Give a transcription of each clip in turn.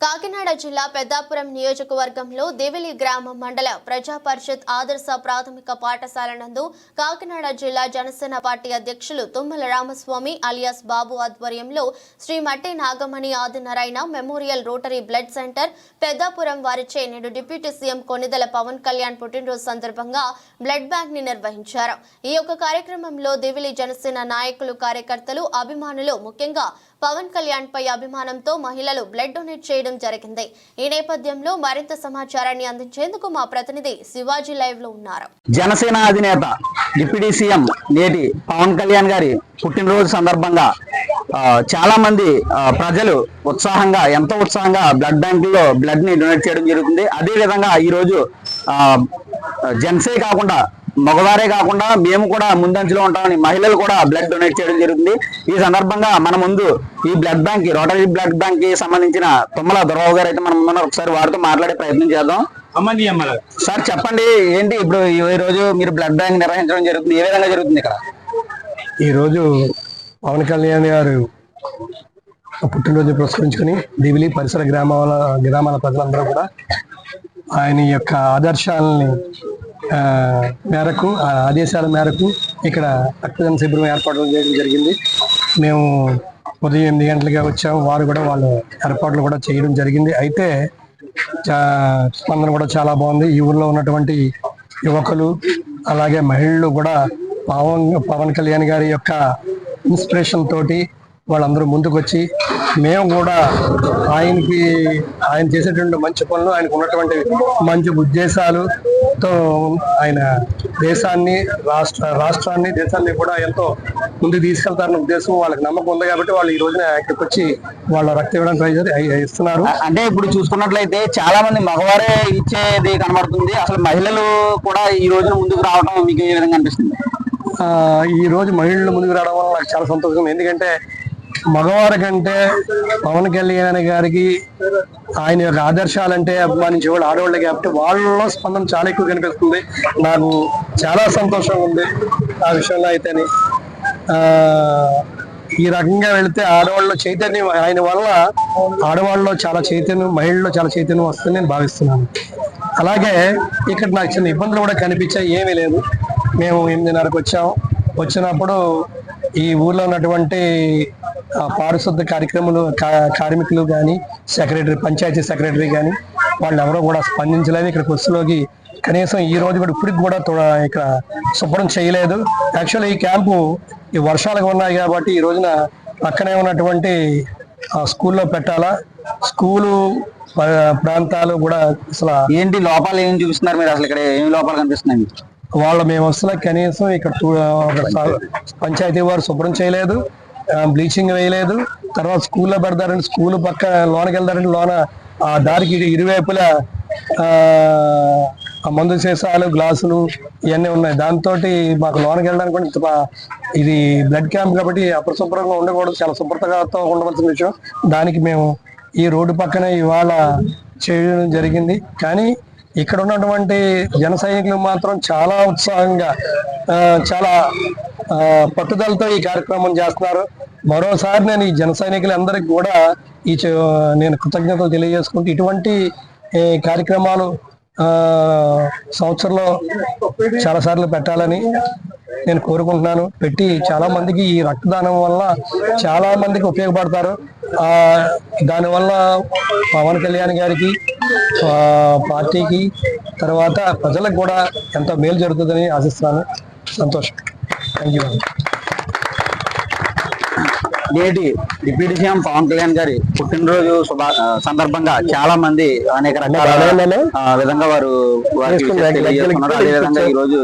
కాకినాడ జిల్లా పెద్దాపురం నియోజకవర్గంలో దేవిలి గ్రామం మండల ప్రజా పరిషత్ ఆదర్శ ప్రాథమిక పాఠశాల నందు కాకినాడ జిల్లా జనసేన పార్టీ అధ్యక్షులు తుమ్మల రామస్వామి అలియాస్ బాబు ఆధ్వర్యంలో Sri Matti Nagamani Adinarayana memorial rotary blood centre Peddapuram వారిచే నేడు డిప్యూటీ సీఎం కొనిదెల పవన్ కళ్యాణ్ పుట్టినరోజు సందర్భంగా బ్లడ్ బ్యాంక్ని నిర్వహించారు. ఈ యొక్క కార్యక్రమంలో దేవిలి జనసేన నాయకులు కార్యకర్తలు అభిమానులు ముఖ్యంగా పవన్ కళ్యాణ్ పై అభిమానంతో మహిళలు బ్లడ్ డొనేట్ చేయడం జరిగింది. ఈ నేపథ్యంలో మరింత సమాచారాన్ని అందించేందుకు మా ప్రతినిధి శివాజీ లైవ్లో ఉన్నారు. జనసేన అధినేత డిప్యూటీ సీఎం నేటి పవన్ కళ్యాణ్ గారి పుట్టినరోజు సందర్భంగా ఆ, చాలా మంది ప్రజలు ఉత్సాహంగా ఎంతో ఉత్సాహంగా బ్లడ్ బ్యాంకుల్లో బ్లడ్ని డొనేట్ చేయడం జరుగుతుంది. అదే విధంగా ఈ రోజు ఆ, కాకుండా మగవారే కాకుండా మేము కూడా ముందంచులో ఉంటామని మహిళలు కూడా బ్లడ్ డొనేట్ చేయడం జరుగుతుంది ఈ సందర్భంగా మన ముందు ఈ బ్లడ్ బ్యాంక్ రోటరీ బ్లడ్ బ్యాంక్కి సంబంధించిన తుమ్మల దొరబాబు గారు అయితే మనం ఒకసారి వారితో మాట్లాడే ప్రయత్నం చేద్దాం. అమ్మని అమ్మల సార్ చెప్పండి ఏంటి ఇప్పుడు ఈ రోజు మీరు బ్లడ్ బ్యాంక్ నిర్వహించడం జరుగుతుంది. ఏ విధంగా జరుగుతుంది ఇక్కడ? ఈరోజు పవన్ కళ్యాణ్ గారు పుట్టినరోజు పురస్కరించుకుని దివిలి పరిసర గ్రామాల గ్రామాల ప్రజలందరూ కూడా ఆయన యొక్క ఆదర్శాలని మేరకు ఆ ఆదేశాల మేరకు ఇక్కడ రక్తదాన శిబిరం ఏర్పాటు చేయడం జరిగింది. మేము ఉదయం ఎనిమిది గంటలుగా వచ్చాము. వారు కూడా వాళ్ళు ఏర్పాట్లు కూడా చేయడం జరిగింది. అయితే స్పందన కూడా చాలా బాగుంది. ఈ ఊర్లో ఉన్నటువంటి యువకులు అలాగే మహిళలు కూడా పవన్ పవన్ కళ్యాణ్ గారి యొక్క ఇన్స్పిరేషన్ తోటి వాళ్ళందరూ ముందుకు వచ్చి మేము కూడా ఆయనకి ఆయన చేసేటువంటి మంచి పనులు ఆయనకు ఉన్నటువంటి మంచి ఉద్దేశాలుతో ఆయన దేశాన్ని రాష్ట్ర రాష్ట్రాన్ని దేశాన్ని కూడా ఎంతో ముందుకు తీసుకెళ్తారన్న ఉద్దేశం వాళ్ళకి నమ్మకం ఉంది కాబట్టి వాళ్ళు ఈ రోజున ఇక్కడికి వచ్చి వాళ్ళ రక్తం ట్రై అయి- ఇస్తున్నారు. అంటే ఇప్పుడు చూసుకున్నట్లయితే చాలా మంది మగవారే ఇచ్చేది కనబడుతుంది. అసలు మహిళలు కూడా ఈ రోజున ముందుకు రావడం మీకు ఏ విధంగా అనిపిస్తుంది? ఈ రోజు మహిళలు ముందుకు రావడం వల్ల నాకు చాలా సంతోషం. ఎందుకంటే మగవారి కంటే పవన్ కళ్యాణ్ గారికి ఆయన యొక్క ఆదర్శాలంటే అభిమానించే వాళ్ళు ఆడవాళ్ళే కాబట్టి వాళ్ళలో స్పందన చాలా ఎక్కువ కనిపిస్తుంది. నాకు చాలా సంతోషంగా ఉంది ఆ విషయంలో అయితేని. ఈ రకంగా వెళితే ఆడవాళ్ళలో చైతన్యం ఆయన వల్ల ఆడవాళ్ళలో చాలా చైతన్యం మహిళల్లో చాలా చైతన్యం వస్తుందని నేను భావిస్తున్నాను. అలాగే ఇక్కడ నాకు చిన్న ఇబ్బందులు కూడా కనిపించాయి ఏమీ లేదు. మేము ఎనిమిదిన్నరకు వచ్చాము వచ్చినప్పుడు ఈ ఊర్లో ఉన్నటువంటి పారిశుద్ధ కార్యక్రమాలు కార్మికులు కానీ సెక్రటరీ పంచాయతీ సెక్రటరీ కానీ వాళ్ళు ఎవరో కూడా స్పందించలేదు ఇక్కడ కొస్సులోకి కనీసం ఈ రోజు కూడా ఇప్పటికి కూడా తో- ఇక్కడ శుభ్రం చేయలేదు. యాక్చువల్లీ ఈ క్యాంపు ఈ వర్షాలకు ఉన్నాయి కాబట్టి ఈ రోజున పక్కనే ఉన్నటువంటి ఆ, స్కూల్లో పెట్టాలా. స్కూలు ప్రాంతాలు కూడా అసలు ఏంటి లోపాలు ఏం చూపిస్తున్నారు మీరు? అసలు ఇక్కడ ఏం లోపాలు కనిపిస్తున్నాయి వాళ్ళ మేము వస్తున్న కనీసం ఇక్కడ పంచాయతీ వారు శుభ్రం చేయలేదు. బ్లీచింగ్ వేయలేదు. తర్వాత స్కూల్లో పెడతారంటే స్కూల్ పక్క లోనకి వెళ్తారంటే లోన ఆ దారికి ఇరువైపులా ఆ, మందు సీసాలు గ్లాసులు ఇవన్నీ ఉన్నాయి. దాంతో మాకు లోనకి వెళ్ళడానికి కూడా ఇది బ్లడ్ క్యాంప్ కాబట్టి అపరిశుభ్రంగా ఉండకూడదు. చాలా శుభ్రతతో ఉండవలసిన విషయం. దానికి మేము ఈ రోడ్డు పక్కనే ఇవాళ చేయడం జరిగింది. కానీ ఇక్కడ ఉన్నటువంటి జన సైనికులు మాత్రం చాలా ఉత్సాహంగా చాలా పట్టుదలతో ఈ కార్యక్రమం చేస్తున్నారు. మరోసారి నేను ఈ జన సైనికులందరికీ కూడా ఈ నేను కృతజ్ఞతలు తెలియజేసుకుంటూ ఇటువంటి కార్యక్రమాలు సంవత్సరంలో చాలా సార్లు పెట్టాలని నేను కోరుకుంటున్నాను. పెట్టి చాలా మందికి ఈ రక్తదానం వల్ల చాలా మందికి ఉపయోగపడతారు. దానివల్ల పవన్ కళ్యాణ్ గారికి పార్టీకి తర్వాత ప్రజలకు కూడా ఎంతో మేలు జరుగుతుందని ఆశిస్తున్నాను. సంతోషం. థ్యాంక్ యూ నేటి డిప్యూటీ సీఎం పవన్ కళ్యాణ్ గారి పుట్టినరోజు సందర్భంగా చాలా మంది అనేక రకాల విధంగా వారు తెలియజేస్తున్నారు ఈ రోజు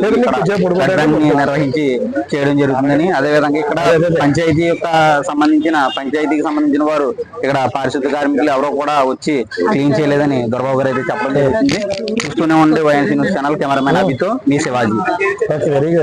నిర్వహించి చేయడం జరుగుతుందని అదే విధంగా ఇక్కడ పంచాయతీ యొక్క సంబంధించిన పంచాయతీకి సంబంధించిన వారు ఇక్కడ పారిశుద్ధ కార్మికులు ఎవరో కూడా వచ్చి క్లీన్ చేయలేదని దొరబాబు గారు అయితే చెప్పడం జరుగుతుంది. చూస్తూనే ఉండే వైఎన్సీ న్యూస్ ఛానల్ కెమెరామెన్ అభితో మీ శివాజీ. Very good.